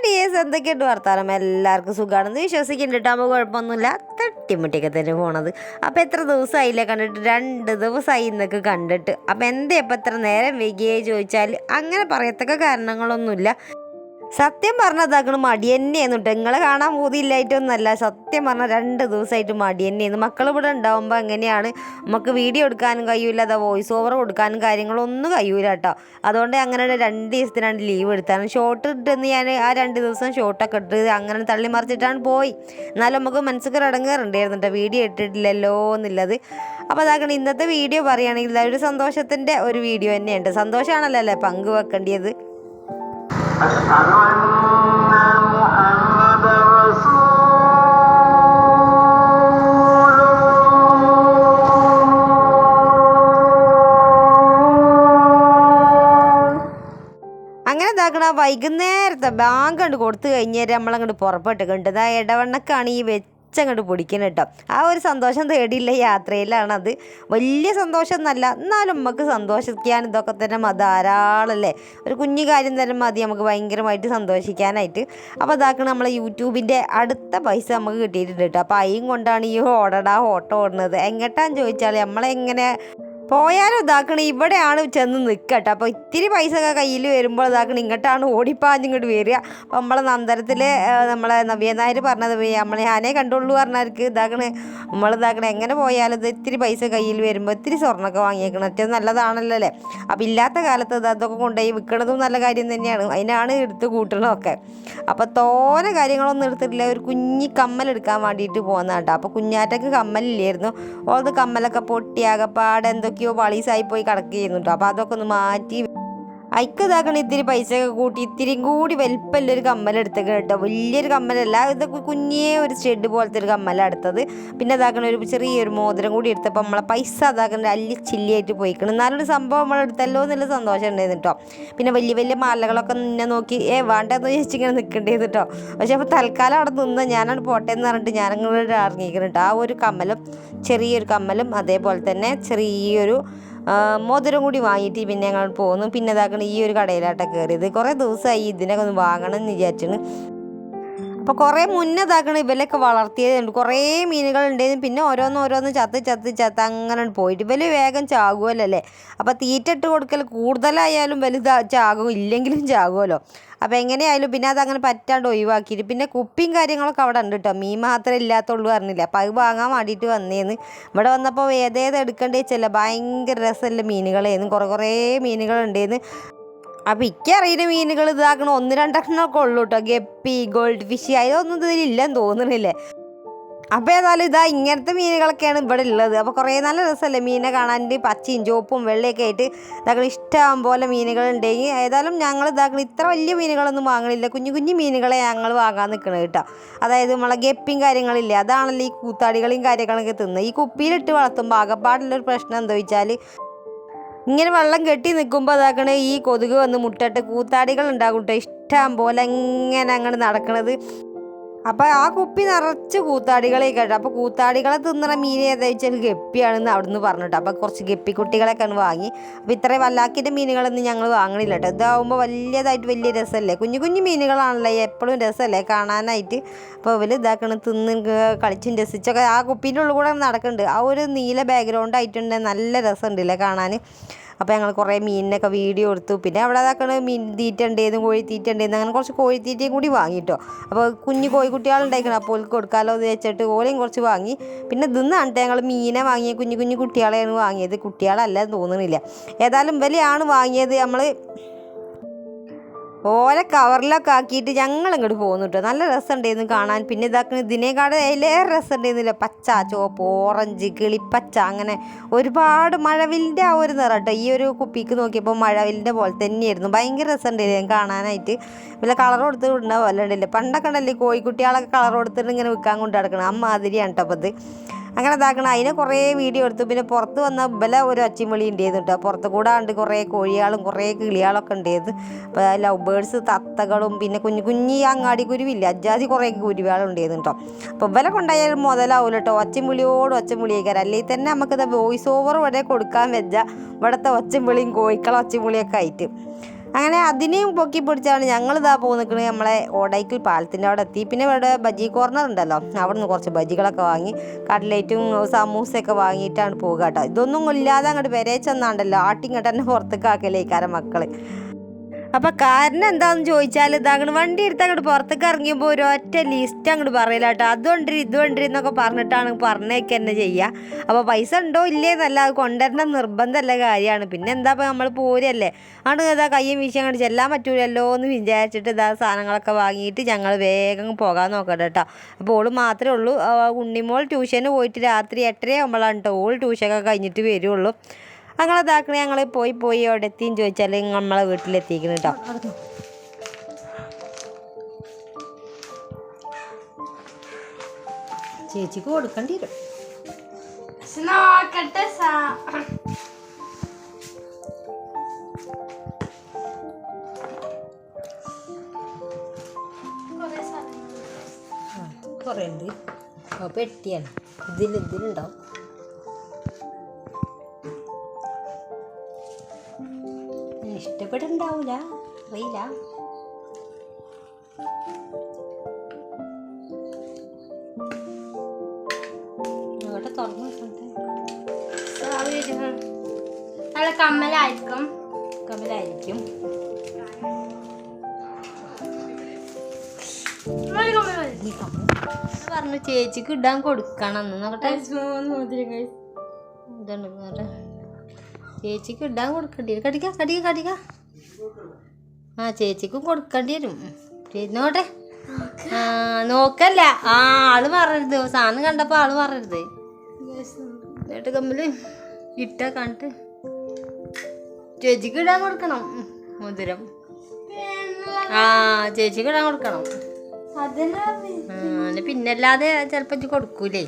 Hi dears എന്തൊക്കെയുണ്ട് വർത്താനം? എല്ലാവർക്കും സുഖമാണെന്ന് വിശ്വസിക്കുന്നുണ്ട് കേട്ടോ. നമുക്ക് കുഴപ്പമൊന്നുമില്ല. തട്ടിമുട്ടിയൊക്കെ തന്നെ പോണത്. അപ്പോൾ എത്ര ദിവസമായില്ലേ കണ്ടിട്ട്? രണ്ട് ദിവസമായി ഇന്നൊക്കെ കണ്ടിട്ട്. അപ്പോൾ എന്താ? ഇപ്പം എത്ര നേരം വൈകിയേ ചോദിച്ചാൽ അങ്ങനെ പറയത്തക്ക കാരണങ്ങളൊന്നുമില്ല. സത്യം പറഞ്ഞതാക്കണ മടി തന്നെയായിരുന്നു. കേട്ടോ നിങ്ങളെ കാണാൻ പൂതിയില്ലായിട്ടൊന്നല്ല സത്യം പറഞ്ഞ രണ്ട് ദിവസമായിട്ട് മടി തന്നെയായിരുന്നു. മക്കൾ ഇവിടെ ഉണ്ടാവുമ്പോൾ എങ്ങനെയാണ്? നമുക്ക് വീഡിയോ എടുക്കാനും കഴിയൂല അതാ വോയിസ് ഓവർ കൊടുക്കാനും കാര്യങ്ങളൊന്നും കഴിയൂല കേട്ടോ അതുകൊണ്ട് അങ്ങനെ രണ്ട് ദിവസത്തിനാണ് ലീവ് എടുത്താണ് ഷോർട്ട് ഇട്ടെന്ന് ഞാൻ ആ രണ്ട് ദിവസം ഷോർട്ടൊക്കെ ഇട്ട് അങ്ങനെ തള്ളി മറിച്ചിട്ടാണ് പോയി. എന്നാലും നമുക്ക് മനസ്സിൽ ഇടങ്ങാറുണ്ടായിരുന്നു കേട്ടോ വീഡിയോ ഇട്ടിട്ടില്ലല്ലോ എന്നുള്ളത്. അപ്പോൾ അതാക്കണം ഇന്നത്തെ വീഡിയോ പറയുകയാണെങ്കിൽ ഒരു സന്തോഷത്തിന്റെ ഒരു വീഡിയോ തന്നെയുണ്ട് സന്തോഷമാണല്ലോ അല്ലേ പങ്കുവെക്കേണ്ടത് അങ്ങനെ ഇതാക്കണ വൈകുന്നേരത്തെ ബാങ്ക് കണ്ട് കൊടുത്തു കഴിഞ്ഞാൽ നമ്മളങ്ങോട്ട് പുറപ്പെട്ട് കണ്ടത് ആ ഇടവണ്ണക്കാണ് ഈ വെച്ചങ്ങോട്ട് പൊടിക്കണം കേട്ടോ. ആ ഒരു സന്തോഷം തേടിയില്ല യാത്രയിലാണ് അത് വലിയ സന്തോഷം എന്നല്ല എന്നാലും നമുക്ക് സന്തോഷിക്കാൻ ഇതൊക്കെ തന്നെ മ- ധാരാളമല്ലേ? ഒരു കുഞ്ഞു കാര്യം തന്നെ മതി നമുക്ക് ഭയങ്കരമായിട്ട് സന്തോഷിക്കാനായിട്ട്. അപ്പോൾ ഇതാക്കണ നമ്മളെ യൂട്യൂബിന്റെ അടുത്ത പൈസ നമുക്ക് കിട്ടിയിട്ടുണ്ട് കേട്ടോ. അപ്പോൾ അയും കൊണ്ടാണ് ഈ ഓടടാ ഓട്ടോ ഓടുന്നത്. എങ്ങട്ടാന്ന് ചോദിച്ചാൽ നമ്മളെങ്ങനെ പോയാലും ഇതാക്കണ? ഇവിടെയാണ് ചെന്ന് നിൽക്കട്ടെ അപ്പോൾ ഇത്തിരി പൈസ ഒക്കെ കയ്യിൽ വരുമ്പോൾ ഇതാക്കണ ഇങ്ങോട്ടാണ് ഓടിപ്പാഞ്ഞ് ഇങ്ങോട്ട് വരിക. അപ്പോൾ നമ്മളെ നന്തരത്തിൽ നമ്മളെ നവ്യ നായർ പറഞ്ഞത് നമ്മളെ ഞാനേ കണ്ടുള്ളൂ പറഞ്ഞവർക്ക് ഇതാക്കണ. നമ്മൾ ഇതാക്കണ എങ്ങനെ പോയാലും ഇത് ഇത്തിരി പൈസ കയ്യിൽ വരുമ്പോൾ ഇത്തിരി സ്വർണമൊക്കെ വാങ്ങിയേക്കണം. ഏറ്റവും നല്ലതാണല്ലോ അല്ലേ? അപ്പോൾ ഇല്ലാത്ത കാലത്ത് ഇത് അതൊക്കെ കൊണ്ടുപോയി വിൽക്കണതും നല്ല കാര്യം തന്നെയാണ്. അതിനാണ് എടുത്ത് കൂട്ടണമൊക്കെ അപ്പോൾ തോന കാര്യങ്ങളൊന്നും എടുത്തിട്ടില്ല. ഒരു കുഞ്ഞി കമ്മൽ എടുക്കാൻ വേണ്ടിയിട്ട് പോകുന്ന കേട്ടോ അപ്പോൾ കുഞ്ഞാറ്റക്ക് കമ്മലില്ലായിരുന്നു. ഓളത് കമ്മലൊക്കെ പൊട്ടി ആകപ്പാടെ എന്തൊക്കെയോ വളീസായി പോയി കിടക്കുകയായിരുന്നു കേട്ടോ അപ്പോൾ അതൊക്കെ ഒന്ന് മാറ്റി അയക്ക് ഇതാക്കണ ഇത്തിരി പൈസ ഒക്കെ കൂട്ടി ഇത്തിരിയും കൂടി വലിപ്പമുള്ള ഒരു കമ്മൽ എടുത്തേക്ക് കേട്ടോ. വലിയൊരു കമ്മലല്ല ഇതൊക്കെ കുഞ്ഞേ ഒരു ഷെഡ് പോലത്തെ ഒരു കമ്മലാണ് എടുത്തത്. പിന്നെ അതാക്കണ ഒരു ചെറിയൊരു മോതിരം കൂടി എടുത്തപ്പോൾ നമ്മളെ പൈസ അതാക്കണ അല്ലി ചില്ലിയായിട്ട് പോയിക്കണം. എന്നാലൊരു സംഭവം നമ്മൾ എടുത്തല്ലോ എന്നുള്ള സന്തോഷം ഉണ്ടായിരുന്നു കേട്ടോ. പിന്നെ വലിയ വലിയ മാലകളൊക്കെ നിന്നെ നോക്കി ഏ വേണ്ടെന്ന് ചോദിച്ചിങ്ങനെ നിൽക്കേണ്ടത് കേട്ടോ. പക്ഷെ അപ്പോൾ തൽക്കാലം അവിടെ നിന്ന് ഞാനവിടെ പോട്ടെ എന്ന് പറഞ്ഞിട്ട് ഞാനങ്ങോട്ട് ഇറങ്ങിക്കണം കേട്ടോ. ആ ഒരു കമ്മലും ചെറിയൊരു കമ്മലും അതേപോലെ തന്നെ ചെറിയൊരു മോതിരം കൂടി വാങ്ങിയിട്ട് പിന്നെ ഞങ്ങൾ പോന്നു. പിന്നെ ഇതാക്കണ ഈ ഒരു കടയിലാട്ട കയറിയത് കുറേ ദിവസമായി ഇതിനൊക്കെ ഒന്ന് വാങ്ങണം എന്ന് വിചാരിച്ചിന് അപ്പോൾ കുറേ മുന്നേ ഇതാക്കണം ഇവലൊക്കെ വളർത്തിയതുണ്ട് കുറേ മീനുകൾ ഉണ്ടായിരുന്നു പിന്നെ ഓരോന്ന് ഓരോന്ന് ചത്ത് ചത്ത് ചത്ത് അങ്ങനെ പോയിട്ട് ഇവൽ വേഗം ചാകുമല്ലോ അപ്പോൾ തീറ്റ ഇട്ട് കൊടുക്കൽ കൂടുതലായാലും വലുതാ ചാകും. ഇല്ലെങ്കിലും ചാകുമല്ലോ അപ്പോൾ എങ്ങനെയായാലും പിന്നെ അതങ്ങനെ പറ്റാണ്ട് ഒഴിവാക്കിയിട്ട് പിന്നെ കുപ്പിയും കാര്യങ്ങളൊക്കെ അവിടെ ഉണ്ട് കേട്ടോ മീൻ മാത്രമേ ഇല്ലാത്തുള്ളൂ അറിഞ്ഞില്ല അപ്പോൾ അത് വാങ്ങാൻ വേണ്ടിയിട്ട് വന്നേന്ന്. ഇവിടെ വന്നപ്പോൾ ഏതേത് എടുക്കേണ്ടി വെച്ചല്ല. ഭയങ്കര രസമല്ല മീനുകളായിരുന്നു കുറേ കുറേ മീനുകൾ ഉണ്ടായിരുന്നു അപ്പം ഇക്കറിയുന്ന മീനുകൾ ഇതാക്കണം ഒന്ന് രണ്ടെണ്ണമൊക്കെ ഉള്ളൂ കേട്ടോ ഗപ്പി ഗോൾഡ് ഫിഷ് അതൊന്നും ഇതിലില്ലെന്ന് തോന്നണില്ലേ? അപ്പോൾ ഏതായാലും ഇതാ ഇങ്ങനത്തെ മീനുകളൊക്കെയാണ് ഇവിടെ ഉള്ളത്. അപ്പോൾ കുറേ നല്ല രസമല്ലേ മീനെ കാണാൻ പച്ചയും ചുവപ്പും വെള്ളയൊക്കെ ആയിട്ട് ഇതാക്കണം ഇഷ്ടം പോലെ മീനുകൾ ഉണ്ടെങ്കിൽ ഏതായാലും ഞങ്ങൾ ഇതാക്കണം ഇത്ര വലിയ മീനുകളൊന്നും വാങ്ങണില്ല. കുഞ്ഞു കുഞ്ഞു മീനുകളെ ഞങ്ങൾ വാങ്ങാൻ നിൽക്കണത് കേട്ടോ. അതായത് നമ്മളെ ഗപ്പിയും കാര്യങ്ങളില്ലേ അതാണല്ലോ ഈ കൂത്താടികളെയും കാര്യങ്ങളൊക്കെ തിന്നുന്നത്. ഈ കുപ്പിയിലിട്ട് വളർത്തുമ്പോൾ ആകെപ്പാടുള്ളൊരു പ്രശ്നം എന്താ വെച്ചാൽ ഇങ്ങനെ വെള്ളം കെട്ടി നിൽക്കുമ്പോൾ അതാക്കണ ഈ കൊതുക് വന്ന് മുട്ടട്ട് കൂത്താടികൾ ഉണ്ടാകും കേട്ടോ ഇഷ്ടം പോലെ ഇങ്ങനെ അങ്ങോട്ട് നടക്കണത്. അപ്പോൾ ആ കുപ്പി നിറച്ച് കൂത്താടികളെ കേട്ടോ. അപ്പോൾ കൂത്താടികളെ തിന്നണ മീൻ ഏതാ വെച്ചാൽ ഗപ്പിയാണെന്ന് അവിടുന്ന് പറഞ്ഞിട്ട്. അപ്പോൾ കുറച്ച് ഗപ്പി കുട്ടികളൊക്കെയാണ് വാങ്ങി. അപ്പോൾ ഇത്രയും വല്ലാക്കിന്റെ മീനുകളൊന്നും ഞങ്ങൾ വാങ്ങണില്ല കേട്ടോ. ഇതാവുമ്പോൾ വലിയതായിട്ട് വലിയ രസമല്ലേ കുഞ്ഞു കുഞ്ഞു മീനുകളാണല്ലേ എപ്പോഴും രസമല്ലേ കാണാനായിട്ട്? അപ്പോൾ ഇവർ ഇതാക്കണം തിന്ന് കളിച്ചും രസിച്ചൊക്കെ ആ കുപ്പീന്റെ ഉള്ളിൽ കൂടെ നടക്കുന്നുണ്ട് ആ ഒരു നീല ബാക്ക്ഗ്രൗണ്ട് ആയിട്ടുണ്ട്. നല്ല രസമുണ്ടല്ലേ കാണാൻ അപ്പോൾ ഞങ്ങൾ കുറേ മീനിനൊക്കെ വീഡിയോ എടുത്തു. പിന്നെ അവിടെ അതാക്കണ മീൻ തീറ്റ കോഴി തീറ്റണ്ടേന്ന് അങ്ങനെ കുറച്ച് കോഴിത്തീറ്റയും കൂടി വാങ്ങിട്ടോ. അപ്പോൾ കുഞ്ഞു കോഴിക്കുട്ടികളുണ്ടായിരിക്കണം അപ്പോൾ ഓൾക്ക് കൊടുക്കാമല്ലോ എന്ന് വെച്ചിട്ട് ഓലെയും കുറച്ച് വാങ്ങി. പിന്നെ ഇന്നാണ് ഞങ്ങൾ മീനെ വാങ്ങിയ കുഞ്ഞു കുഞ്ഞു കുട്ടികളെയാണ് വാങ്ങിയത്. കുട്ടികളല്ല എന്ന് തോന്നുന്നില്ല ഏതായാലും വലിയാണ് വാങ്ങിയത് നമ്മൾ ഓലെ കവറിലൊക്കെ ആക്കിയിട്ട് ഞങ്ങൾ ഇങ്ങോട്ട് പോകുന്നു കേട്ടോ നല്ല രസമുണ്ടായിരുന്നു കാണാൻ. പിന്നെ ഇതാക്കുന്ന ഇതിനേക്കാട് അതിലേറെ രസമുണ്ടായിരുന്നില്ല പച്ച ചുവപ്പ് ഓറഞ്ച് കിളിപ്പച്ച അങ്ങനെ ഒരുപാട് മഴവിലിന്റെ ആ ഒരു നിറം കേട്ടോ ഈ ഒരു കുപ്പിക്ക് നോക്കിയപ്പോൾ മഴവിലിന്റെ പോലെ തന്നെയായിരുന്നു. ഭയങ്കര രസമുണ്ടായിരുന്നു കാണാനായിട്ട്. പിന്നെ കളർ കൊടുത്ത് ഉണ്ടാവും പോലെ ഉണ്ടല്ലേ പണ്ടൊക്കെ ഉണ്ടല്ലേ കോഴിക്കുട്ടികളൊക്കെ കളർ കൊടുത്തിട്ട് ഇങ്ങനെ വിൽക്കാൻ കൊണ്ട് നടക്കണം അമ്മാതിരിയാണ് കേട്ടോ അപ്പോൾ ഇത് അങ്ങനെ ഇതാക്കണം അതിനെ കുറേ വീഡിയോ എടുത്തു. പിന്നെ പുറത്ത് വന്ന ബല ഒരു ഒച്ചയും ഉണ്ടായിരുന്നു കേട്ടോ പുറത്ത് കൂടെ ഉണ്ട് കുറേ കോഴികളും കുറേ കിളികളൊക്കെ ഉണ്ടായിരുന്നു അപ്പോൾ ലവ് ബേഡ്സ് തത്തകളും പിന്നെ കുഞ്ഞു കുഞ്ഞി അങ്ങാടി കുരുവില്ല അജാതി കുറേ കുരുവികളും ഉണ്ടായിരുന്നു കേട്ടോ അപ്പോൾ വില കൊണ്ടായാലും മുതലാവില്ല കേട്ടോ ഒച്ചയും വിളിയേക്കാരം അല്ലെങ്കിൽ തന്നെ നമുക്കിത് വോയിസ് ഓവർ വരെ കൊടുക്കാൻ വെച്ചാൽ ഇവിടുത്തെ ഒച്ചമുളിയും കോഴിക്കള ഒച്ചയും വിളിയൊക്കെ ആയിട്ട്. അങ്ങനെ അതിനെയും പൊക്കി പിടിച്ചാണ് ഞങ്ങൾ ഇതാ പോകുന്ന നിൽക്കുന്നത് നമ്മളെ ഓടൈക്കൽ പാലത്തിന്റെ അവിടെ എത്തി. പിന്നെ ഇവിടെ ബജി കോർണർ ഉണ്ടല്ലോ. അവിടെ നിന്ന് കുറച്ച് ബജികളൊക്കെ വാങ്ങി കട്ലേറ്റും സമൂസയൊക്കെ വാങ്ങിയിട്ടാണ് പോകുക കേട്ടോ. ഇതൊന്നും ഇല്ലാതെ അങ്ങോട്ട് വരെ ചെന്നാണ്ടല്ലോ ആട്ടിങ്ങോട്ട് തന്നെ പുറത്തേക്ക് ആക്കലേക്കാരം മക്കൾ അപ്പം കാരണം എന്താണെന്ന് ചോദിച്ചാൽ ഇതാകണം വണ്ടി എടുത്ത് അങ്ങോട്ട് പുറത്തേക്ക് ഇറങ്ങിയപ്പോൾ ഒരു ഒറ്റ ലിസ്റ്റ് അങ്ങോട്ട് പറയില്ല കേട്ടോ അതുകൊണ്ട് ഇതുകൊണ്ട് എന്നൊക്കെ പറഞ്ഞിട്ടാണ് പറഞ്ഞേക്ക് തന്നെ ചെയ്യുക അപ്പോൾ പൈസ ഉണ്ടോ ഇല്ലേ എന്നല്ല അത് കൊണ്ടുവരണം നിർബന്ധമല്ല കാര്യമാണ്. പിന്നെ എന്താ ഇപ്പോൾ നമ്മൾ പോരല്ലേ? ആണ് ഇതാ കയ്യും വീശി അങ്ങോട്ട് ചെല്ലാൻ പറ്റൂലല്ലോ എന്ന് വിചാരിച്ചിട്ട് ഇതാ സാധനങ്ങളൊക്കെ വാങ്ങിയിട്ട് ഞങ്ങൾ വേഗം പോകാൻ നോക്കട്ടെ കേട്ടോ അപ്പോൾ ഓൾ മാത്രമേ ഉള്ളൂ. ഉണ്ണിമോൾ ട്യൂഷന് പോയിട്ട് രാത്രി എട്ടരയാകുമ്പോഴാണ് കേട്ടോ ഓൾ ട്യൂഷനൊക്കെ കഴിഞ്ഞിട്ട് വരുള്ളൂ. അങ്ങനെ ഇതാക്കണേ ഞങ്ങൾ പോയി പോയി അവിടെ എത്തിയും ചോദിച്ചാൽ നമ്മളെ വീട്ടിലെത്തിക്കണം കേട്ടോ ചേച്ചിക്ക് കൊടുക്കേണ്ടി വരും. നോക്കട്ടെ സാ. കുറേ ഉണ്ട്. അപ്പോൾ പെട്ടിയാണ്. ഇതിൽ ഇതിലുണ്ടാവും. ഇഷ്ടപ്പെട്ടുണ്ടാവൂല അറിയില്ല. ഇവിടെ തുറന്നു നല്ല കമ്മലായിരിക്കും. കമ്മൽ പറഞ്ഞു ചേച്ചിക്ക് ഇടാൻ കൊടുക്കണം നോക്കട്ടെ ചേച്ചിക്ക് ഇടാൻ കൊടുക്കണ്ടി കടിക്ക കടിക്ക കടിക്ക. ആ ചേച്ചിക്കും കൊടുക്കേണ്ടി വരും. ഇരുന്നോട്ടെ ആ നോക്കല്ല. ആ ആൾ പറയരുത്. സാധനം കണ്ടപ്പോ ആൾ പറയരുത്. എന്നിട്ട് കമ്മിൽ ഇട്ട കണ്ടിട്ട് ചേച്ചിക്ക് ഇടാൻ കൊടുക്കണം. മധുരം ആ ചേച്ചിക്ക് ഇടാൻ കൊടുക്കണം. പിന്നല്ലാതെ ചിലപ്പോ കൊടുക്കൂലേ.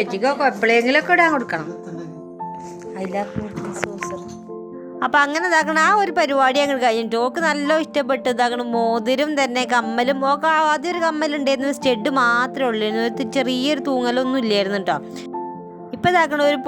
ചേച്ചിക്കൊക്കെ എപ്പോഴെങ്കിലൊക്കെ ഇടാൻ കൊടുക്കണം. അപ്പൊ അങ്ങനെ ഇതാക്കണം ആ ഒരു പരിപാടി അങ്ങ് കഴിഞ്ഞിട്ട് ഓക്ക് നല്ല ഇഷ്ടപ്പെട്ട് ഇതാക്കണം മോതിരും തന്നെ കമ്മലും ഓക്ക് ആദ്യം ഒരു കമ്മലുണ്ടായിരുന്നു സ്റ്റെഡ് മാത്രമേ ഉള്ളായിരുന്നു. ചെറിയൊരു തൂങ്ങലൊന്നും ഇല്ലായിരുന്നു കേട്ടോ ഇപ്പൊ ഇതാക്കണം ഒരു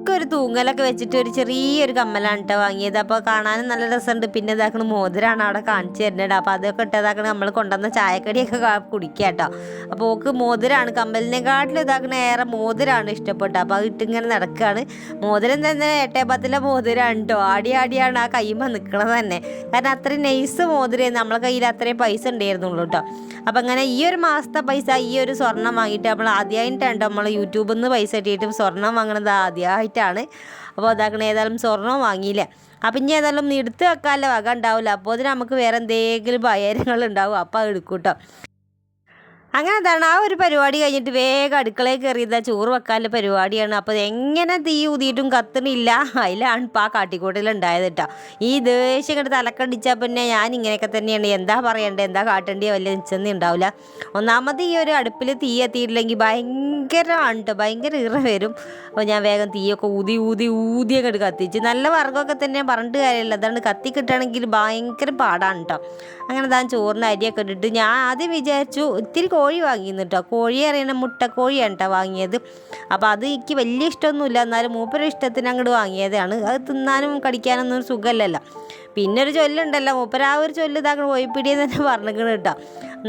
പൊടിക്കൊരു തൂങ്ങലൊക്കെ വെച്ചിട്ട് ഒരു ചെറിയൊരു കമ്മലാണ് കേട്ടോ വാങ്ങിയത്. അപ്പോൾ കാണാനും നല്ല രസമുണ്ട്. പിന്നെ ഇതാക്കണ മോതിരാണ് അവിടെ കാണിച്ചു തരുന്നത്. അപ്പോൾ അതൊക്കെ ഇട്ടതാക്കണ നമ്മൾ കൊണ്ടുവന്ന ചായക്കടിയൊക്കെ കുടിക്കുക കേട്ടോ അപ്പോൾ ഓക്ക് മോതിരാണ്. കമ്മലിനെക്കാട്ടിലും ഇതാക്കണ ഏറെ മോതിരാണ് ഇഷ്ടപ്പെട്ടത് അപ്പോൾ അത് ഇട്ടിങ്ങനെ നടക്കുകയാണ്. മോതിരം തന്നെ എട്ടേ പത്തിലെ മോതിരാണ് കേട്ടോ ആടി ആടിയാണ് ആ കയ്യുമ്പോൾ നിൽക്കണത് തന്നെ. കാരണം അത്രയും നൈസ് മോതിരം നമ്മളെ കയ്യിൽ അത്രയും പൈസ ഉണ്ടായിരുന്നുള്ളൂ കേട്ടോ അപ്പം അങ്ങനെ ഈ ഒരു മാസത്തെ പൈസ ഈ ഒരു സ്വർണം വാങ്ങിയിട്ട് നമ്മൾ ആദ്യമായിട്ടാണ് നമ്മൾ യൂട്യൂബിൽ നിന്ന് പൈസ കിട്ടിയിട്ട് സ്വർണം വാങ്ങണത് ആദ്യമായിട്ടാണ് അപ്പോൾ അതാക്കണ ഏതായാലും സ്വർണം വാങ്ങിയില്ല? അപ്പം ഇനി ഏതായാലും എടുത്ത് വെക്കാനുള്ള വക ഉണ്ടാവില്ല അപ്പോൾ അതിന് നമുക്ക് വേറെ എന്തെങ്കിലും പയരങ്ങൾ ഉണ്ടാവും. അപ്പോൾ അത് എടുക്കും കേട്ടോ അങ്ങനെ എന്താണ്? ആ ഒരു പരിപാടി കഴിഞ്ഞിട്ട് വേഗം അടുക്കളയിൽ കയറിയതാ ചോറ് വെക്കാനുള്ള പരിപാടിയാണ്. അപ്പോൾ എങ്ങനെ തീ ഊതിയിട്ടും കത്തണില്ല അതിലാണ് ഇപ്പോൾ ആ കാട്ടിക്കൂട്ടിലുണ്ടായത് കേട്ടോ. ഈ ദേഷ്യം കണ്ട് തലക്കടിച്ചാൽ പിന്നെ ഞാൻ ഇങ്ങനെയൊക്കെ തന്നെയാണ്. എന്താ പറയണ്ടേ? എന്താ കാട്ടേണ്ടിയോ വലിയ നിച്ചൊന്നും ഉണ്ടാവില്ല ഒന്നാമത് ഈ ഒരു അടുപ്പിൽ തീ എത്തിയിട്ടില്ലെങ്കിൽ ഭയങ്കരമാണ് കേട്ടോ. ഭയങ്കര ഇറ വരും. അപ്പോൾ ഞാൻ വേഗം തീയൊക്കെ ഊതി ഊതി ഊതി അങ്ങോട്ട് കത്തിച്ച് നല്ല വർഗമൊക്കെ തന്നെ പറഞ്ഞിട്ട് കാര്യമില്ല. അതാണ് കത്തി കിട്ടുകയാണെങ്കിൽ ഭയങ്കര പാടാണ് കേട്ടോ. അങ്ങനെ താൻ ചോറിന് അരിയൊക്കെ ഇട്ടിട്ട് ഞാൻ ആദ്യം വിചാരിച്ചു ഇത്തിരി കോഴി വാങ്ങിയിരുന്നു കേട്ടോ കോഴി അറിയണ മുട്ടക്കോഴിയാണ് കേട്ടോ വാങ്ങിയത്. അപ്പോൾ അത് എനിക്ക് വലിയ ഇഷ്ടമൊന്നുമില്ല. എന്നാലും മൂപ്പര ഇഷ്ടത്തിന് അങ്ങോട്ട് വാങ്ങിയതാണ്. അത് തിന്നാനും കടിക്കാനൊന്നും സുഖമല്ലല്ലോ. പിന്നെ ഒരു ചൊല്ലുണ്ടല്ലോ മൂപ്പര ആ ഒരു ചൊല്ല് ഇതാക്കണ പോയിപ്പിടിയെന്ന് തന്നെ പറഞ്ഞിരിക്കണം കേട്ടോ.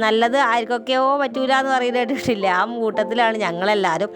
നല്ലത് ആർക്കൊക്കെയോ പറ്റൂല എന്ന് പറയുന്നതായിട്ടില്ല ആ കൂട്ടത്തിലാണ് ഞങ്ങളെല്ലാവരും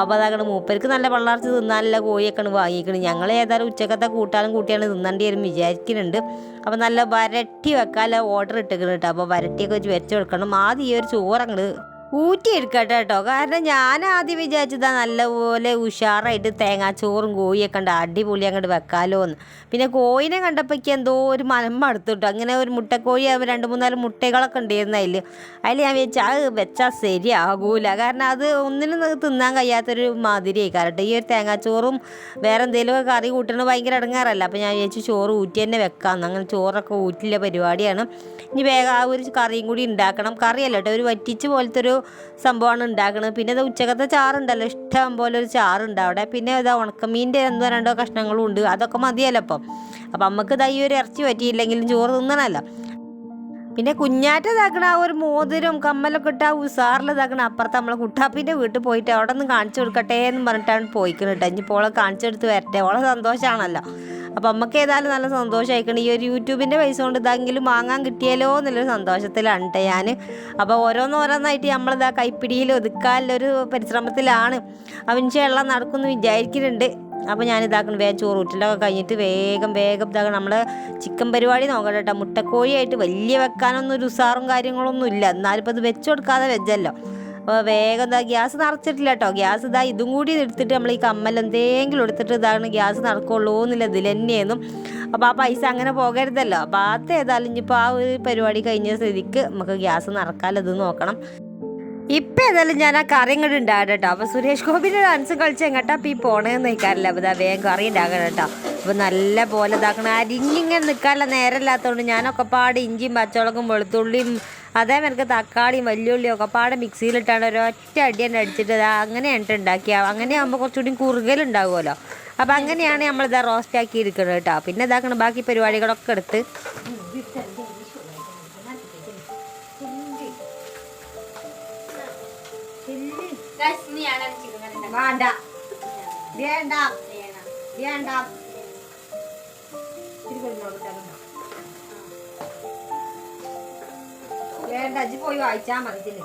അപ്പോൾ അതാകണം മൂപ്പർക്ക് നല്ല പള്ളാർച്ച് തിന്നാനല്ല കോഴിയൊക്കെയാണ് വാങ്ങിക്കണം. ഞങ്ങൾ ഏതായാലും ഉച്ചക്കത്തെ കൂട്ടാനും കൂട്ടിയാണ് തിന്നേണ്ടി വരും വിചാരിക്കുന്നുണ്ട് അപ്പോൾ നല്ല വരട്ടി വെക്കാൻ ഓർഡർ ഇട്ടിരിക്കണം കേട്ടോ. അപ്പോൾ വരട്ടിയൊക്കെ വെച്ച് വെച്ച് വെക്കണം ആദ്യം ഈ ഒരു ചോറ് അങ്ങോട്ട് ഊറ്റി എടുക്കട്ടെ കേട്ടോ കാരണം ഞാൻ ആദ്യം വിചാരിച്ചതാ നല്ലപോലെ ഉഷാറായിട്ട് തേങ്ങാച്ചോറും കോഴിയൊക്കെ ഉണ്ട്. അടിപൊളി അങ്ങോട്ട് വെക്കാലോ എന്ന് പിന്നെ കോഴിനെ കണ്ടപ്പോഴേക്ക് എന്തോ ഒരു മനം കേട്ടോ അങ്ങനെ ഒരു മുട്ടക്കോഴി ആകുമ്പോൾ രണ്ട് മൂന്നാൽ മുട്ടകളൊക്കെ ഉണ്ടായിരുന്നു അതിൽ അതിൽ ഞാൻ വിചാരിച്ചു അത് വെച്ചാൽ ശരിയാകൂല. കാരണം അത് ഒന്നിനും തിന്നാൻ കഴിയാത്തൊരു മാതിരിയായി കാരണം ഈ ഒരു തേങ്ങാച്ചോറും വേറെ എന്തെങ്കിലുമൊക്കെ കറി കൂട്ടണത് ഭയങ്കര ഇടങ്ങാറല്ല. അപ്പോൾ ഞാൻ വിചാരിച്ചു ചോറ് ഊറ്റി തന്നെ വെക്കാമെന്ന് അങ്ങനെ ചോറൊക്കെ ഊറ്റില്ല പരിപാടിയാണ്. ഇനി വേഗം ആ ഒരു കറിയും കൂടി ഉണ്ടാക്കണം. കറിയല്ല കേട്ടോ ഒരു വറ്റിച്ച് പോലത്തെ ഒരു സംഭവമാണ് ഉണ്ടാക്കുന്നത് പിന്നെ ഇത് ഉച്ചക്കത്തെ ചാറുണ്ടല്ലോ. ഇഷ്ടം പോലെ ഒരു ചാറുണ്ട് അവിടെ. പിന്നെ ഇതാ ഉണക്കമീന്റെ എന്തോ രണ്ടോ കഷ്ണങ്ങളും ഉണ്ട്. അതൊക്കെ മതിയല്ലോ അപ്പം അപ്പം നമുക്ക് ഇതാ ഒരു ഇറച്ചി പറ്റിയില്ലെങ്കിലും ചോറ് തിന്നണമല്ലോ. പിന്നെ കുഞ്ഞാറ്റ ഇതാക്കണ ആ ഒരു മോതിരം കമ്മലൊക്കെ ഇട്ട് ആ ഉസാറിൽ ഇതാക്കണ അപ്പുറത്ത് നമ്മളെ കുട്ടാപ്പിന്റെ വീട്ടിൽ പോയിട്ട് അവിടെ നിന്ന് കാണിച്ചു കൊടുക്കട്ടെ എന്ന് പറഞ്ഞിട്ടാണ് പോയിക്കുന്നത് കേട്ടോ. ഇനിയിപ്പോൾ ഓളെ കാണിച്ചെടുത്ത് വരട്ടെ. ഓളെ സന്തോഷമാണല്ലോ അപ്പം നമുക്ക് ഏതായാലും നല്ല സന്തോഷമായിക്കണം ഈ ഒരു യൂട്യൂബിന്റെ പൈസ കൊണ്ട് ഇതെങ്കിലും വാങ്ങാൻ കിട്ടിയല്ലോ എന്നുള്ളൊരു സന്തോഷത്തിലാണ് കേട്ടോ ഞാൻ അപ്പോൾ ഓരോന്നോരോന്നായിട്ട് നമ്മളിതാ കൈപ്പിടിയിൽ ഒതുക്കാനുള്ളൊരു പരിശ്രമത്തിലാണ്. അവൻ അവൻഷെല്ലാം നടക്കുമെന്ന് വിചാരിക്കുന്നുണ്ട് അപ്പോൾ ഞാൻ ഇതാക്കണം വേഗം ചോറ് ഊറ്റലൊക്കെ കഴിഞ്ഞിട്ട് വേഗം വേഗം ഇതാക്കണം നമ്മൾ ചിക്കൻ പരിപാടി നോക്കണം കേട്ടോ. മുട്ടക്കോഴിയായിട്ട് വലിയ വെക്കാനൊന്നും ഒരു ഉസാറും കാര്യങ്ങളൊന്നും ഇല്ല. എന്നാലും ഇപ്പോൾ ഇത് വെച്ച് കൊടുക്കാതെ വെച്ചല്ലോ അപ്പോൾ വേഗം ഇതാ ഗ്യാസ് നിറച്ചിട്ടില്ല കേട്ടോ. ഗ്യാസ് ഇതാ ഇതും കൂടി എടുത്തിട്ട് നമ്മൾ ഈ കമ്മൽ എന്തെങ്കിലും എടുത്തിട്ട് ഇതാണ് ഗ്യാസ് നടക്കുള്ളൂ എന്നില്ല ഇതിൽ തന്നെയായിരുന്നു അപ്പോൾ ആ പൈസ അങ്ങനെ പോകരുതല്ലോ. അപ്പോൾ അത് ഏതായാലും ഇനിയിപ്പോൾ ആ ഒരു പരിപാടി കഴിഞ്ഞ സ്ഥിതിക്ക് നമുക്ക് ഗ്യാസ് നടക്കാൻ അത് നോക്കണം. ഇപ്പം ഏതായാലും ഞാൻ ആ കറി ഇങ്ങോട്ട് ഉണ്ടാകട്ടെ കേട്ടോ സുരേഷ് ഗോപിന്റെ ഡാൻസ് കളിച്ച് എങ്ങോട്ടാ അപ്പോൾ ഈ പോണേന്ന് നിൽക്കാറില്ല അപ്പോൾ വേഗം കറി ഉണ്ടാക്കണം കേട്ടോ അപ്പോൾ നല്ല പോലെ ഇതാക്കണം. അരിഞ്ഞിങ്ങനെ നിൽക്കാനുള്ള നേരമില്ലാത്തതുകൊണ്ട് ഞാനൊക്കെ പാട് ഇഞ്ചിയും പച്ചമുളകും വെളുത്തുള്ളിയും അതേമാതിരി തക്കാളിയും വലിയുള്ളിയും ഒക്കെ പാടെ മിക്സിയിലിട്ടാണ് ഒരൊറ്റ അടി തന്നെ അടിച്ചിട്ട് അങ്ങനെ അങ്ങനെയാണ് ഉണ്ടാക്കിയ അങ്ങനെ ആകുമ്പോൾ കുറച്ചുകൂടി കുറുകലുണ്ടാവുമല്ലോ അപ്പോൾ അങ്ങനെയാണ് നമ്മളിതാ റോസ്റ്റ് ആക്കി ഇരിക്കുന്നത് കേട്ടോ പിന്നെ ഇതാക്കണം ബാക്കി പരിപാടികളൊക്കെ എടുത്ത്. വേണ്ട. വേണ്ട. വേണ്ട. വേണ്ട അജി പോയി വായിച്ചാ മതി ഇതിൽ.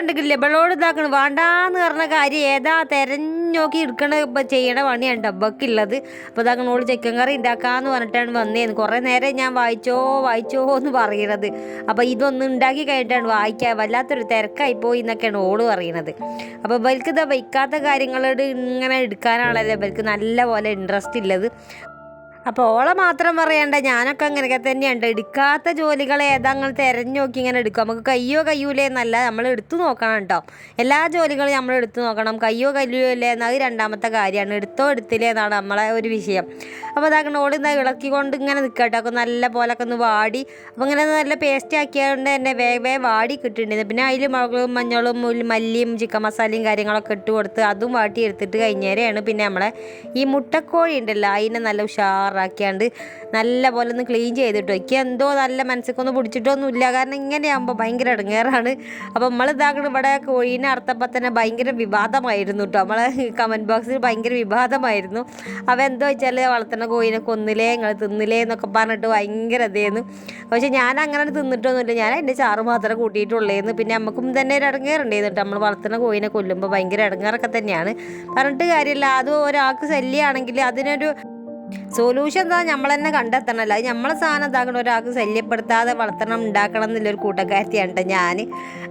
കണ്ടിട്ടില്ലേ? ഇവളോട് ഇതാക്കണം വേണ്ടാന്ന് പറഞ്ഞ കാര്യം ഏതാ തെരഞ്ഞോക്കി എടുക്കണ ചെയ്യണ പണിയാണ് ഡബ്ബക്കുള്ളത് അപ്പോൾ ഇതാക്കണോൾ ചിക്കൻ കറി ഉണ്ടാക്കാന്ന് പറഞ്ഞിട്ടാണ് വന്നേന്ന്. കുറേ നേരം ഞാൻ വായിച്ചോ വായിച്ചോ എന്ന് പറയണത്. അപ്പോൾ ഇതൊന്നും ഉണ്ടാക്കി കഴിഞ്ഞിട്ടാണ് വായിക്കാൻ വല്ലാത്തൊരു തിരക്കായി പോയി എന്നൊക്കെയാണ് ഓൾ പറയണത്. അപ്പോൾ ഇവർക്ക് ഇതാ വയ്ക്കാത്ത കാര്യങ്ങളോട് ഇങ്ങനെ എടുക്കാനാണല്ലോ ഇവർക്ക് നല്ല പോലെ ഇൻട്രസ്റ്റ് ഉള്ളത് അപ്പോൾ ഓളെ മാത്രം പറയണ്ട ഞാനൊക്കെ അങ്ങനെയൊക്കെ തന്നെയുണ്ട്. എടുക്കാത്ത ജോലികൾ ഏതാ അങ്ങനെ തിരഞ്ഞു നോക്കി ഇങ്ങനെ എടുക്കും. നമുക്ക് കയ്യോ കയ്യൂലേ എന്നല്ല നമ്മൾ എടുത്തു നോക്കണം കേട്ടോ. എല്ലാ ജോലികളും നമ്മൾ എടുത്തു നോക്കണം. കയ്യോ കയ്യൂലേ എന്നത് രണ്ടാമത്തെ കാര്യമാണ്. എടുത്തോ എടുത്തില്ലേ എന്നാണ് നമ്മളെ ഒരു വിഷയം. അപ്പോൾ അതാകണം ഓൾ ഇതാ ഇളക്കിക്കൊണ്ട് ഇങ്ങനെ നിൽക്കട്ടെ ഒക്കെ നല്ല പോലൊക്കെ ഒന്ന് വാടി. അപ്പോൾ ഇങ്ങനെ നല്ല പേസ്റ്റ് ആക്കിയതുകൊണ്ട് തന്നെ വേഗം വേഗം വാടി കിട്ടുന്നുണ്ട് പിന്നെ അതിൽ മുളകും മഞ്ഞളും മല്ലിയും ചിക്കൻ മസാലയും കാര്യങ്ങളൊക്കെ ഇട്ട് കൊടുത്ത് അതും വാട്ടി എടുത്തിട്ട് കഴിഞ്ഞേരെയാണ്. പിന്നെ നമ്മളെ ഈ മുട്ടക്കോഴി ഉണ്ടല്ലോ അതിനെ നല്ല ഉഷാറാക്കിയാണ്ട് നല്ല പോലെ ഒന്ന് ക്ലീൻ ചെയ്തിട്ട്. എനിക്ക് എന്തോ നല്ല മനസ്സിക്കൊന്നും പിടിച്ചിട്ടൊന്നുമില്ല. കാരണം ഇങ്ങനെയാകുമ്പോൾ ഭയങ്കര ഇടങ്ങേറാണ്. അപ്പോൾ നമ്മൾ ഇതാക്കണം ഇവിടെ കോഴീനെ അർത്ഥപ്പം തന്നെ ഭയങ്കര വിവാദമായിരുന്നു കേട്ടോ നമ്മളെ കമന്റ് ബോക്സിൽ ഭയങ്കര വിവാദമായിരുന്നു. അപ്പോൾ എന്തോ വെച്ചാൽ വളർത്തുന്ന കോഴീനെ കൊന്നില്ലേ നിങ്ങൾ തിന്നില്ലേ എന്നൊക്കെ പറഞ്ഞിട്ട് ഭയങ്കര ഇതായിരുന്നു പക്ഷേ ഞാൻ അങ്ങനെ തിന്നിട്ടൊന്നുമില്ല. ഞാൻ എന്റെ ചാറ് മാത്രമേ കൂട്ടിയിട്ടുള്ളേന്ന്. പിന്നെ നമുക്കും തന്നെ ഒരു ഇടങ്ങേറുണ്ടായിരുന്നു കേട്ടോ നമ്മൾ വളർത്തുന്ന കോഴീനെ കൊല്ലുമ്പോൾ ഭയങ്കര ഇടങ്ങേറൊക്കെ തന്നെയാണ്. പറഞ്ഞിട്ട് കാര്യമില്ല. അത് ഒരാൾക്ക് ശല്യമാണെങ്കിൽ അതിനൊരു സൊല്യൂഷൻ എന്താ? നമ്മൾ തന്നെ കണ്ടെത്തണമല്ലോ അത് നമ്മളെ സാധനം ഇതാക്കണം ഒരാൾക്ക് ശല്യപ്പെടുത്താതെ വളർത്തണം ഉണ്ടാക്കണം എന്നുള്ളൊരു കൂട്ടക്കാരത്തിയാണ് കേട്ടോ ഞാൻ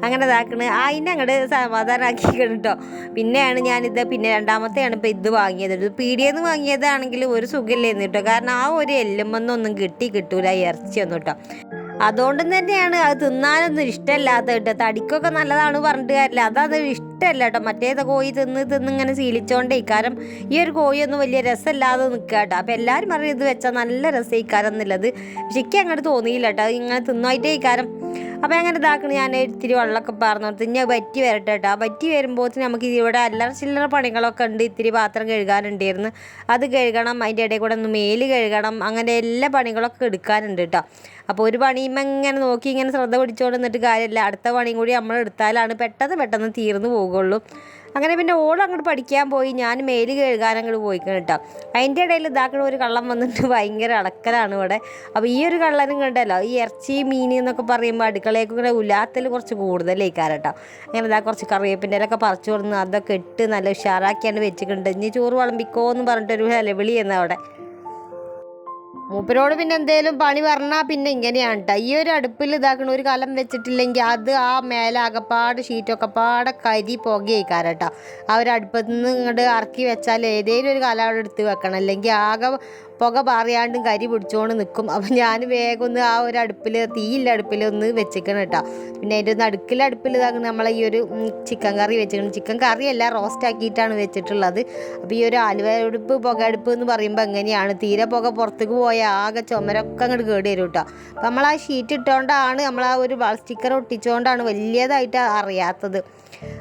അങ്ങനെ ഇതാക്കണ്. അതിനെ അങ്ങോട്ട് സമാധാനമാക്കി കേട്ടോ പിന്നെയാണ് ഞാനിത് പിന്നെ രണ്ടാമത്തെയാണ് ഇപ്പോൾ ഇത് വാങ്ങിയത്. ഇത് പീടിയെന്ന് വാങ്ങിയതാണെങ്കിൽ ഒരു സുഖമില്ലായിരുന്നു കേട്ടോ കാരണം ആ ഒരു എല്ലുമ്പൊന്നും കിട്ടി കിട്ടൂല ഇറച്ചിയൊന്നും കേട്ടോ അതുകൊണ്ട് തന്നെയാണ് അത് തിന്നാനൊന്നും ഇഷ്ടമല്ലാത്ത കേട്ടോ. തടിക്കൊക്കെ നല്ലതാണ് പറഞ്ഞിട്ട് കാര്യമില്ല. അതത് ഇഷ്ടമല്ല കേട്ടോ. മറ്റേത് കോഴി തിന്ന് തിന്ന് ഇങ്ങനെ ശീലിച്ചോണ്ടേ ഇക്കാരം ഈ ഒരു കോഴിയൊന്നും വലിയ രസമില്ലാതെ നിൽക്കുക കേട്ടോ. അപ്പം എല്ലാവരും പറയും ഇത് വെച്ചാൽ നല്ല രസം ഇക്കാരം എന്നുള്ളത് പക്ഷെ എനിക്ക് അങ്ങോട്ട് തോന്നിയില്ല കേട്ടോ. ഇങ്ങനെ തിന്നായിട്ടേ ഇക്കാരം അപ്പോൾ അങ്ങനെ ഇതാക്കണം ഞാൻ ഇത്തിരി വെള്ളമൊക്കെ ഇനി അത് വറ്റി വരട്ടെ കേട്ടോ വറ്റി വരുമ്പോൾ നമുക്ക് ഇവിടെ അല്ലറ ചില്ലറ പണികളൊക്കെ ഉണ്ട്. ഇത്തിരി പാത്രം കഴുകാനുണ്ടായിരുന്നു. അത് കഴുകണം അതിന്റെ ഇടയിൽ കൂടെ ഒന്ന് മേൽ കഴുകണം അങ്ങനെ എല്ലാ പണികളൊക്കെ എടുക്കാനുണ്ട് കേട്ടോ അപ്പോൾ ഒരു പണിയും ഇങ്ങനെ നോക്കി ഇങ്ങനെ ശ്രദ്ധ പിടിച്ചുകൊണ്ട് നിന്നിട്ട് കാര്യമില്ല. അടുത്ത പണിയും കൂടി നമ്മൾ എടുത്താലാണ് പെട്ടെന്ന് പെട്ടെന്ന് തീർന്നു പോകുള്ളൂ. അങ്ങനെ പിന്നെ ഓൾ അങ്ങോട്ട് പഠിക്കാൻ പോയി. ഞാൻ മേൽ കഴുകാൻ അങ്ങോട്ട് പോയിക്കണം കേട്ടോ അതിന്റെ ഇടയിൽ ഇതാക്കണ ഒരു കള്ളം വന്നിട്ട് ഭയങ്കര അടക്കലാണ് ഇവിടെ. അപ്പോൾ ഈ ഒരു കള്ളനും കണ്ടല്ലോ ഈ ഇറച്ചി മീൻ എന്നൊക്കെ പറയുമ്പോൾ അടുക്കളയൊക്കെ ഇങ്ങനെ ഉലാത്തിൽ കുറച്ച് കൂടുതലേക്കാരം കേട്ടോ അങ്ങനെ ഇതാ കുറച്ച് കറിവേപ്പിന്റെ ഒക്കെ പറിച്ചു കൊടുന്ന് അതൊക്കെ ഇട്ട് നല്ല ഉഷാറാക്കിയാണ് വെച്ചിട്ടുണ്ട്. ഇനി ചോറ് വിളമ്പിക്കോ എന്ന് പറഞ്ഞിട്ടൊരു നിലവിളി എന്ന് അവിടെ. മൂപ്പരോട് പിന്നെ എന്തേലും പണി പറഞ്ഞാൽ പിന്നെ ഇങ്ങനെയാണ് കേട്ടോ ഈ ഒരു അടുപ്പിൽ ഇതാക്കണ ഒരു കലം വെച്ചിട്ടില്ലെങ്കിൽ അത് ആ മേലെ അകപ്പാട് ഷീറ്റൊക്കെ പാടെ കരി പുകയേക്കാരം കേട്ടോ ആ ഒരു അടുപ്പത്ത് നിന്ന് ഇങ്ങോട്ട് ഇറക്കി വെച്ചാൽ ഏതെങ്കിലും ഒരു കലം അവിടെ എടുത്ത് വെക്കണം. അല്ലെങ്കിൽ ആകെ പുക പാറിയാണ്ടും കരി പിടിച്ചോണ്ട് നിൽക്കും അപ്പം ഞാൻ വേഗം ഒന്ന് ആ ഒരു അടുപ്പിൽ തീയില്ല അടുപ്പിൽ ഒന്ന് വെച്ചിക്കണം കേട്ടോ പിന്നെ അതിന്റെ ഒന്ന് അടുക്കിലെ അടുപ്പിൽ ഇതാകുന്ന നമ്മളെ ഈ ഒരു ചിക്കൻ കറി വെച്ചേക്കണം ചിക്കൻ കറിയല്ല റോസ്റ്റ് ആക്കിയിട്ടാണ് വെച്ചിട്ടുള്ളത്. അപ്പോൾ ഈ ഒരു ആലുവ അടുപ്പ് പുക അടുപ്പ് എന്ന് പറയുമ്പോൾ എങ്ങനെയാണ്? തീരെ പുക പുറത്തേക്ക് പോയാൽ ആകെ ചുമരൊക്കെ അങ്ങോട്ട് കേടി വരും കേട്ടോ അപ്പം നമ്മൾ ആ ഷീറ്റ് ഇട്ടുകൊണ്ടാണ് നമ്മൾ ആ ഒരു സ്റ്റിക്കർ ഒട്ടിച്ചുകൊണ്ടാണ് വലിയതായിട്ട് അറിയാത്തത്.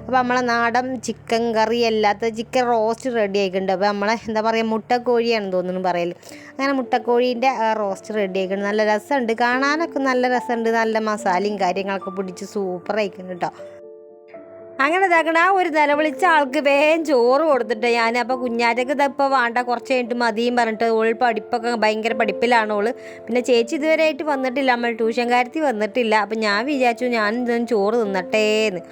അപ്പോൾ നമ്മളെ നാടൻ ചിക്കൻ കറി അല്ലാത്ത ചിക്കൻ റോസ്റ്റ് റെഡി ആയിട്ടുണ്ട്. അപ്പോൾ നമ്മളെ എന്താ പറയുക മുട്ടക്കോഴിയാണെന്ന് തോന്നുന്നു പറയൽ അങ്ങനെ മുട്ടക്കോഴീന്റെ റോസ്റ്റ് റെഡി ആയിക്കണം. നല്ല രസമുണ്ട്. കാണാനൊക്കെ നല്ല രസമുണ്ട്. നല്ല മസാലയും കാര്യങ്ങളൊക്കെ പിടിച്ച് സൂപ്പർ ആയിക്കണം കേട്ടോ അങ്ങനെ ഇതാക്കണം ആ ഒരു നിലവിളിച്ച ആൾക്ക് വേഗം ചോറ് കൊടുത്തിട്ട് ഞാൻ അപ്പോൾ കുഞ്ഞാറ്റക്ക് ഇതിപ്പോൾ വേണ്ട കുറച്ച് കഴിഞ്ഞിട്ട് മതിയും പറഞ്ഞിട്ട് ഓൾ പഠിപ്പൊക്കെ ഭയങ്കര പഠിപ്പിലാണ് ഓൾ. പിന്നെ ചേച്ചി ഇതുവരെ ആയിട്ട് വന്നിട്ടില്ല നമ്മൾ ട്യൂഷൻ കാര്യത്തിൽ വന്നിട്ടില്ല. അപ്പം ഞാൻ വിചാരിച്ചു ഞാൻ ചോറ് തിന്നട്ടേന്ന്.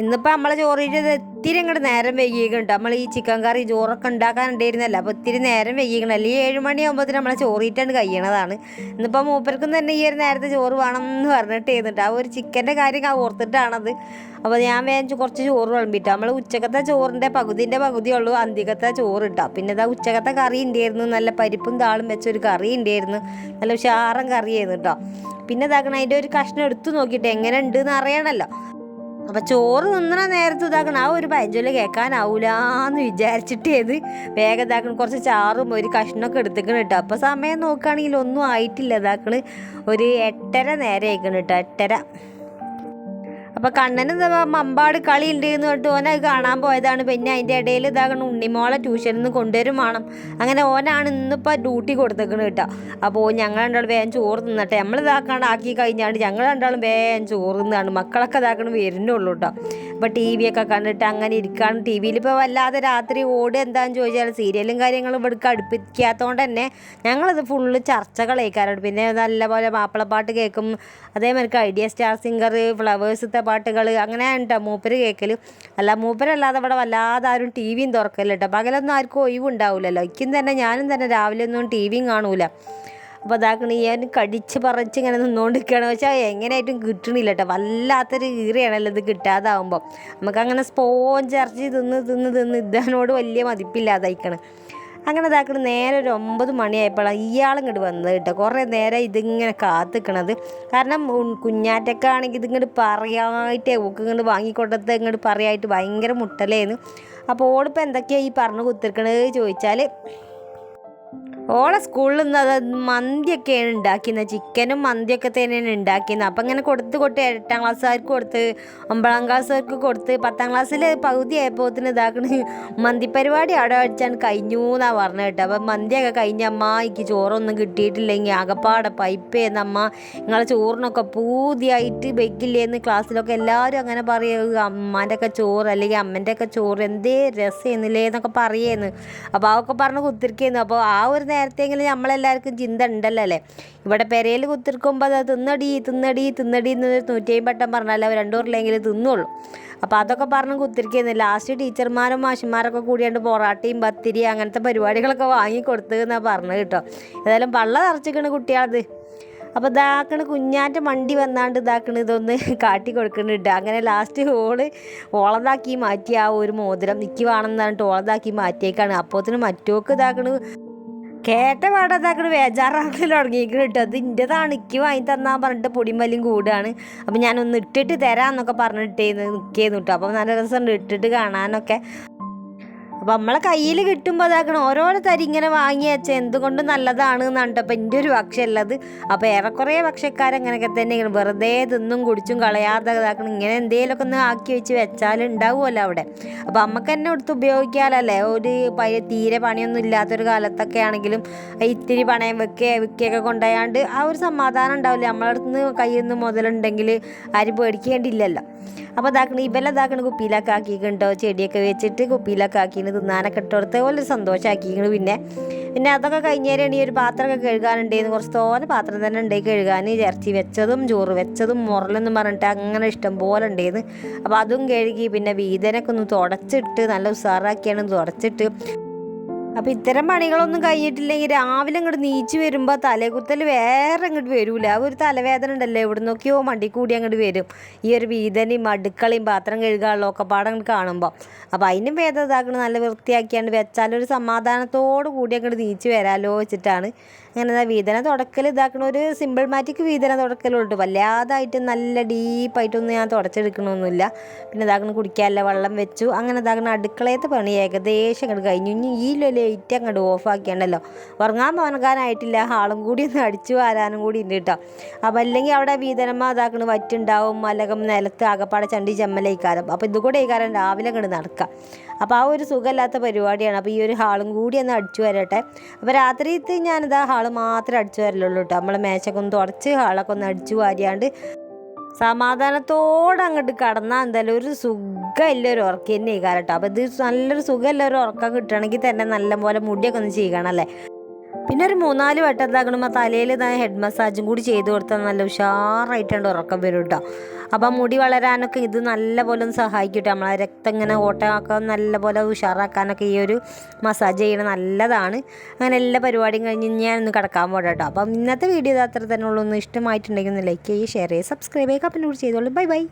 ഇന്നിപ്പോൾ നമ്മളെ ചോറിന്റെ ഇത്തിരി അങ്ങോട്ട് നേരം വൈകിയിട്ടുണ്ട്. നമ്മൾ ഈ ചിക്കൻ കറി ചോറൊക്കെ ഉണ്ടാക്കാനുണ്ടായിരുന്നല്ല. അപ്പോൾ ഇത്തിരി നേരം വൈകിക്കണം അല്ലെങ്കിൽ ഏഴ് മണിയാകുമ്പോഴത്തേന് നമ്മളെ ചോറിയിട്ടാണ് കഴിയണതാണ്. ഇന്നിപ്പോൾ മൂപ്പർക്കും തന്നെ ഈ ഒരു നേരത്തെ ചോറ് വേണം എന്ന് പറഞ്ഞിട്ട് ചെയ്യുന്നുണ്ട് ആ ഒരു ചിക്കന്റെ കാര്യം ഓർത്തിട്ടാണത്. അപ്പോൾ ഞാൻ വേഗം കുറച്ച് ചോറ് വിളമ്പിട്ടു. നമ്മൾ ഉച്ചക്കത്തെ ചോറിന്റെ പകുതിന്റെ പകുതി ഉള്ളൂ. അന്തികത്തെ ചോറ് ഇട്ടാം. പിന്നെ ഇതാ ഉച്ചക്കത്തെ കറി ഉണ്ടായിരുന്നു. നല്ല പരിപ്പും താളും വെച്ചൊരു കറി ഉണ്ടായിരുന്നു. നല്ല ഉഷാറൻ കറിയായിരുന്നു കേട്ടോ പിന്നെ ഇതാക്കണം അതിന്റെ ഒരു കഷ്ണം എടുത്തു നോക്കിയിട്ട് എങ്ങനെ ഉണ്ട് എന്ന് അറിയണമല്ലോ അപ്പം ചോറ് തിന്നണ നേരത്ത് ഇതാക്കണം. ആ ഒരു പഞ്ചൊല്ല കേൾക്കാനാവൂലെന്ന് വിചാരിച്ചിട്ട് ഏത് വേഗം ഇതാക്കണം. കുറച്ച് ചാറും ഒരു കഷ്ണമൊക്കെ എടുത്തേക്കണം കേട്ടോ അപ്പോൾ സമയം നോക്കുകയാണെങ്കിൽ ഒന്നും ആയിട്ടില്ല ഇതാക്കൾ ഒരു എട്ടര നേരം ആയിക്കണം കേട്ടോ എട്ടര. അപ്പോൾ കണ്ണൻ എന്താ മമ്പാട് കളി ഉണ്ട് എന്ന് പറഞ്ഞിട്ട് ഓനെ അത് കാണാൻ പോയതാണ്. പിന്നെ അതിന്റെ ഇടയിൽ ഇതാകണം ഉണ്ണിമോളെ ട്യൂഷനിൽ നിന്ന് കൊണ്ടുവരും വേണം. അങ്ങനെ ഓനാണ് ഇന്നിപ്പോൾ ഡ്യൂട്ടി കൊടുത്തേക്കണ് കേട്ടോ. അപ്പോൾ ഞങ്ങൾ രണ്ടാളും വേഗം ചോറ് തിന്നട്ടെ. നമ്മൾ ഇതാക്കാണ്ട് ആക്കി കഴിഞ്ഞാണ്ട് ഞങ്ങൾ രണ്ടാളും വേഗം ചോറ് തിന്നാണ്. മക്കളൊക്കെ ഇതാക്കണം വരുന്നുള്ളൂ കേട്ടോ. അപ്പോൾ ടി വി ഒക്കെ കണ്ടിട്ട് അങ്ങനെ ഇരിക്കാണ്. ടി വിയിൽ ഇപ്പോൾ വല്ലാതെ രാത്രി ഓട് എന്താന്ന് ചോദിച്ചാൽ സീരിയലും കാര്യങ്ങളും ഇവിടേക്ക് അടുപ്പിക്കാത്തതുകൊണ്ട് തന്നെ ഞങ്ങളത് ഫുള്ള് ചർച്ചകളേക്കാറുണ്ട് പിന്നെ നല്ലപോലെ മാപ്പിളപ്പാട്ട് കേൾക്കും. അതേമാതിരി ഐഡിയ സ്റ്റാർ സിംഗർ ഫ്ലവേഴ്സത്തെ പാട്ടുകൾ അങ്ങനെ ഉണ്ടോ? മൂപ്പര് കേൾക്കൽ അല്ല മൂപ്പരല്ലാതെ ഇവിടെ വല്ലാതെ ആരും ടി വിയും തുറക്കല്ല കേട്ടോ. പകലൊന്നും ആർക്കും ഒഴിവുണ്ടാവില്ലല്ലോ ഇക്കും തന്നെ ഞാനും തന്നെ രാവിലെ ഒന്നും ടി വിയും കാണൂല. അപ്പോൾ അതാക്കണ ഞാൻ കടിച്ച് പറിച്ച് ഇങ്ങനെ നിന്നുകൊണ്ടിരിക്കുകയാണ് പക്ഷേ എങ്ങനെയായിട്ടും കിട്ടണില്ല കേട്ടോ. വല്ലാത്തൊരു ഈറയാണല്ലോ ഇത് കിട്ടാതാവുമ്പോൾ നമുക്കങ്ങനെ സ്പോഞ്ച് ഇറച്ചി തിന്ന് തിന്ന് തിന്ന് ഇതിനോട് വലിയ മതിപ്പില്ലാതായിക്കണം. അങ്ങനെ ഇതാക്കണ നേരെ ഒരു ഒമ്പത് മണിയായപ്പോഴാണ് ഇയാളിങ്ങോട്ട് വന്നത് കേട്ടോ. കുറേ നേരം ഇതിങ്ങനെ കാത്തിക്കണത്. കാരണം കുഞ്ഞാറ്റൊക്കെ ആണെങ്കിൽ ഇതിങ്ങോട്ട് പറയായിട്ടേ ഓക്ക് ഇങ്ങോട്ട് വാങ്ങിക്കൊണ്ടത് ഇങ്ങോട്ട് പറയായിട്ട് ഭയങ്കര മുട്ടലേന്ന്. അപ്പോൾ ഓളിപ്പോൾ എന്തൊക്കെയാണ് ഈ പറഞ്ഞു കുത്തിരിക്കണത് ചോദിച്ചാൽ ഓളെ സ്കൂളിൽ നിന്ന് അത് മന്തിയൊക്കെയാണ് ഉണ്ടാക്കുന്നത് ചിക്കനും മന്തിയൊക്കെ തന്നെയാണ് ഉണ്ടാക്കുന്നത് അപ്പം ഇങ്ങനെ കൊടുത്ത് കൊടുത്ത് എട്ടാം ക്ലാസ്സുകാർക്ക് കൊടുത്ത് ഒമ്പതാം ക്ലാസ്സുകാർക്ക് കൊടുത്ത് പത്താം ക്ലാസ്സിൽ പകുതി ആയപ്പോത്തിന് ഇതാക്കണ മന്തി പരിപാടി അവിടെ അടിച്ചാണ് കഴിഞ്ഞു എന്നാണ് പറഞ്ഞത് കേട്ടോ. അപ്പം മന്തിയൊക്കെ കഴിഞ്ഞ അമ്മ എനിക്ക് ചോറൊന്നും കിട്ടിയിട്ടില്ലെങ്കിൽ ആകപ്പാടെ പൈപ്പ് ചെയ്യുന്ന അമ്മ നിങ്ങളെ ചോറിനൊക്കെ പൂതിയായിട്ട് വെക്കില്ലേന്ന് ക്ലാസ്സിലൊക്കെ എല്ലാവരും അങ്ങനെ പറയുക അമ്മാന്റെ ഒക്കെ ചോറ് അല്ലെങ്കിൽ അമ്മന്റെ ഒക്കെ ചോറ് എന്തേ രസമെന്നില്ലേ എന്നൊക്കെ പറയുന്നു. അപ്പോൾ അതൊക്കെ പറഞ്ഞ് കുത്തിരിക്കുന്നു. അപ്പോൾ ആ ഒരു നേരത്തെങ്കിലും നമ്മളെല്ലാവർക്കും ചിന്ത ഉണ്ടല്ലോ അല്ലേ? ഇവിടെ പെരയിൽ കുത്തിർക്കുമ്പോൾ അത് തിന്നടി തിന്നടി തിന്നടി എന്ന് നൂറ്റി പട്ടം പറഞ്ഞാൽ അവർ രണ്ടൂറിലെങ്കിലും തിന്നുള്ളൂ. അപ്പോൾ അതൊക്കെ പറഞ്ഞ് കുത്തിരിക്കുന്നു. ലാസ്റ്റ് ടീച്ചർമാരും മാഷിമാരൊക്കെ കൂടിയാണ്ട് പൊറാട്ടയും പത്തിരി അങ്ങനത്തെ പരിപാടികളൊക്കെ വാങ്ങിക്കൊടുത്തു എന്നാണ് പറഞ്ഞത് കേട്ടോ. ഏതായാലും പള്ള നിറച്ചിക്കണ കുട്ടികളത് അപ്പോൾ ഇതാക്കണ് കുഞ്ഞാറ്റ മണ്ടി വന്നാണ്ട് ഇതാക്കണ് ഇതൊന്ന് കാട്ടി കൊടുക്കുന്നുണ്ട് അങ്ങനെ ലാസ്റ്റ് ഓൾ ഓളതാക്കി മാറ്റി ആ ഒരു മോതിരം നിൽക്കുവാണെന്ന് പറഞ്ഞിട്ട് ഓളതാക്കി മാറ്റിയേക്കാണ്. അപ്പോത്തിന് മറ്റോക്ക് ഇതാക്കണ് കേട്ട പാടെ വേജാറാക്കി ബേജാറാക്കൽ തുടങ്ങിയിരിക്കണം കേട്ടോ. അത് ഇന്റെതാണ് എനിക്ക് വാങ്ങി തന്നാൽ പറഞ്ഞിട്ട് പൊടിമല്ലും കൂടാണ്. അപ്പം ഞാനൊന്ന് ഇട്ടിട്ട് തരാമെന്നൊക്കെ പറഞ്ഞിട്ടേ നിൽക്കേന്ന് കേട്ടോ. അപ്പം നല്ല രസമുണ്ട് ഇട്ടിട്ട് കാണാനൊക്കെ. അപ്പം നമ്മളെ കയ്യിൽ കിട്ടുമ്പോൾ അതാക്കണം. ഓരോരോ തരി ഇങ്ങനെ വാങ്ങി വെച്ചാൽ എന്തുകൊണ്ട് നല്ലതാണ് എന്നാണ് അപ്പം എന്റെ ഒരു ഭക്ഷ്യം ഉള്ളത് അപ്പോൾ ഏറെക്കുറെ ഭക്ഷ്യക്കാരങ്ങനെയൊക്കെ ഇങ്ങനെ വെറുതെ തിന്നും കുടിച്ചും കളയാതെ ഇതാക്കണം. ഇങ്ങനെ എന്തെങ്കിലുമൊക്കെ ഒന്ന് ആക്കി വെച്ച് വെച്ചാൽ ഉണ്ടാവുമല്ലോ അവിടെ. അപ്പോൾ നമുക്ക് തന്നെ എടുത്ത് ഉപയോഗിക്കാമല്ലേ ഒരു പഴയ തീരെ പണിയൊന്നും ഇല്ലാത്തൊരു കാലത്തൊക്കെ ആണെങ്കിലും ഇത്തിരി പണയം വെക്കുക വിൽക്കുകയൊക്കെ കൊണ്ടുപോയാണ്ട് ആ ഒരു സമാധാനം ഉണ്ടാവില്ല. നമ്മളടുത്ത് നിന്ന് കയ്യിൽ നിന്ന് മുതലുണ്ടെങ്കിൽ ആരും പേടിക്കേണ്ടിയില്ലല്ലോ അപ്പോൾ ഇതാക്കണ ഇവെല്ലാം ഇതാക്കണ കുപ്പിയിലൊക്കെ ആക്കിയിട്ടുണ്ടോ ചെടിയൊക്കെ വെച്ചിട്ട് കുപ്പിയിലൊക്കെ ആക്കിയിട്ട് തിന്നാനൊക്കെ ഇട്ട് കൊടുത്ത് സന്തോഷമാക്കിയിരിക്കണു പിന്നെ. പിന്നെ അതൊക്കെ കഴിഞ്ഞേരാണ് ഈ ഒരു പാത്രമൊക്കെ കഴുകാനുണ്ടായിരുന്നു കുറച്ച് തോനെ പാത്രം തന്നെ ഉണ്ടായി കഴുകാൻ ഇറച്ചി വെച്ചതും ചോറ് വെച്ചതും മുറലെന്നും പറഞ്ഞിട്ട് അങ്ങനെ ഇഷ്ടം പോലെ ഉണ്ടായിരുന്നു അപ്പോൾ അതും കഴുകി പിന്നെ വീതനൊക്കെ ഒന്ന് തുടച്ചിട്ട് നല്ല ഉഷാറാക്കിയാണ് തുടച്ചിട്ട് അപ്പോൾ ഇത്തരം പണികളൊന്നും കഴിഞ്ഞിട്ടില്ലെങ്കിൽ രാവിലെ അങ്ങോട്ട് നീച്ച് വരുമ്പോൾ തലകുത്തൽ വേറെ അങ്ങോട്ട് വരൂല. ആ ഒരു തലവേദന ഉണ്ടല്ലോ. എവിടെ നോക്കിയോ മണ്ടി കൂടി അങ്ങോട്ട് വരും. ഈ ഒരു വീതനയും അടുക്കളയും പാത്രം കഴുകാനുള്ള ഒക്കെ പാടം അങ്ങോട്ട് കാണുമ്പോൾ അപ്പോൾ അതിനും ഭേദം ഇതാക്കണം നല്ല വൃത്തിയാക്കിയാണ്ട് വെച്ചാലൊരു സമാധാനത്തോടു കൂടി അങ്ങോട്ട് നീച്ച് വരാലോ വെച്ചിട്ടാണ് അങ്ങനെ വീതന തുടക്കൽ ഇതാക്കണ ഒരു സിമ്പിൾ മാറ്റിക്ക് വീതന തുടക്കലുണ്ട്. വല്ലാതായിട്ട് നല്ല ഡീപ്പായിട്ടൊന്നും ഞാൻ തുടച്ചെടുക്കണമൊന്നുമില്ല പിന്നെ ഇതാക്കണ കുടിക്കാനുള്ള വെള്ളം വെച്ചു. അങ്ങനെ ഇതാക്കണ അടുക്കളയത്തെ പണി ഏകദേശം അങ്ങോട്ട് കഴിഞ്ഞു. ഇനി ഈ ലൈറ്റ് അങ്ങോട്ട് ഓഫാക്കിയാണല്ലോ ഉറങ്ങാൻ പോകാനായിട്ടില്ല ഹാളും കൂടി ഒന്ന് അടിച്ചു വാരാനും കൂടി ഉണ്ട് കേട്ടോ അപ്പം അല്ലെങ്കിൽ അവിടെ വീതനമ്മ ഇതാക്കണ വറ്റുണ്ടാവും. അല്ലെങ്കിൽ നിലത്ത് ആകപ്പാടെ ചണ്ടി ചെമ്മലയിക്കാരം അപ്പോൾ ഇതുകൂടെ കൂടെ കാലം രാവിലെ അങ്ങോട്ട് നടക്കാം. അപ്പോൾ ആ ഒരു സുഖമില്ലാത്ത പരിപാടിയാണ്. അപ്പോൾ ഈ ഒരു ഹാളും കൂടി ഒന്ന് അടിച്ചു വരട്ടെ. അപ്പോൾ രാത്രിയത്തെ ഞാനിതാ ഹാൾ മാത്രം അടിച്ചു വരലുള്ളൂ കേട്ടോ നമ്മൾ മേശൊക്കെ ഒന്ന് തുടച്ച് ഹാളൊക്കെ ഒന്ന് അടിച്ചു വാരിയാണ്ട് സമാധാനത്തോടെ അങ്ങോട്ട് കടന്നാൽ എന്തായാലും ഒരു സുഖമില്ല ഒരു ഉറക്കം തന്നെ ചെയ്യാറട്ടോ അപ്പോൾ ഇത് നല്ലൊരു സുഖമില്ല ഒരു ഉറക്കം കിട്ടണമെങ്കിൽ തന്നെ നല്ലപോലെ മുടിയൊക്കെ ഒന്ന് ചെയ്യണം അല്ലേ? പിന്നെ ഒരു മൂന്നാൽ വട്ടം എന്താക്കണമ്പോൾ തലയിൽ ഇതാ ഹെഡ് മസാജും കൂടി ചെയ്ത് കൊടുത്താൽ നല്ല ഉഷാറായിട്ടുണ്ട് ഉറക്കം വരും കേട്ടോ അപ്പം മുടി വളരാനൊക്കെ ഇത് നല്ലപോലെ ഒന്ന് സഹായിക്കും കേട്ടോ നമ്മളെ രക്തം ഇങ്ങനെ ഓട്ടമാക്കാൻ നല്ലപോലെ ഉഷാറാക്കാനൊക്കെ ഈ ഒരു മസാജ് ചെയ്യണത് നല്ലതാണ്. അങ്ങനെ എല്ലാ പരിപാടിയും കഴിഞ്ഞ് ഞാൻ ഒന്ന് കിടക്കാൻ പോകട്ടെ കേട്ടോ അപ്പം ഇന്നത്തെ വീഡിയോ അത്ര തന്നെ ഉള്ളൂ. ഒന്ന് ഇഷ്ടമായിട്ടുണ്ടെങ്കിൽ ഒന്ന് ലൈക്ക് ചെയ്യുക ഷെയർ ചെയ്യുക സബ്സ്ക്രൈബ് ചെയ്യുക. അപ്പം ചെയ്തോളൂ. Bye bye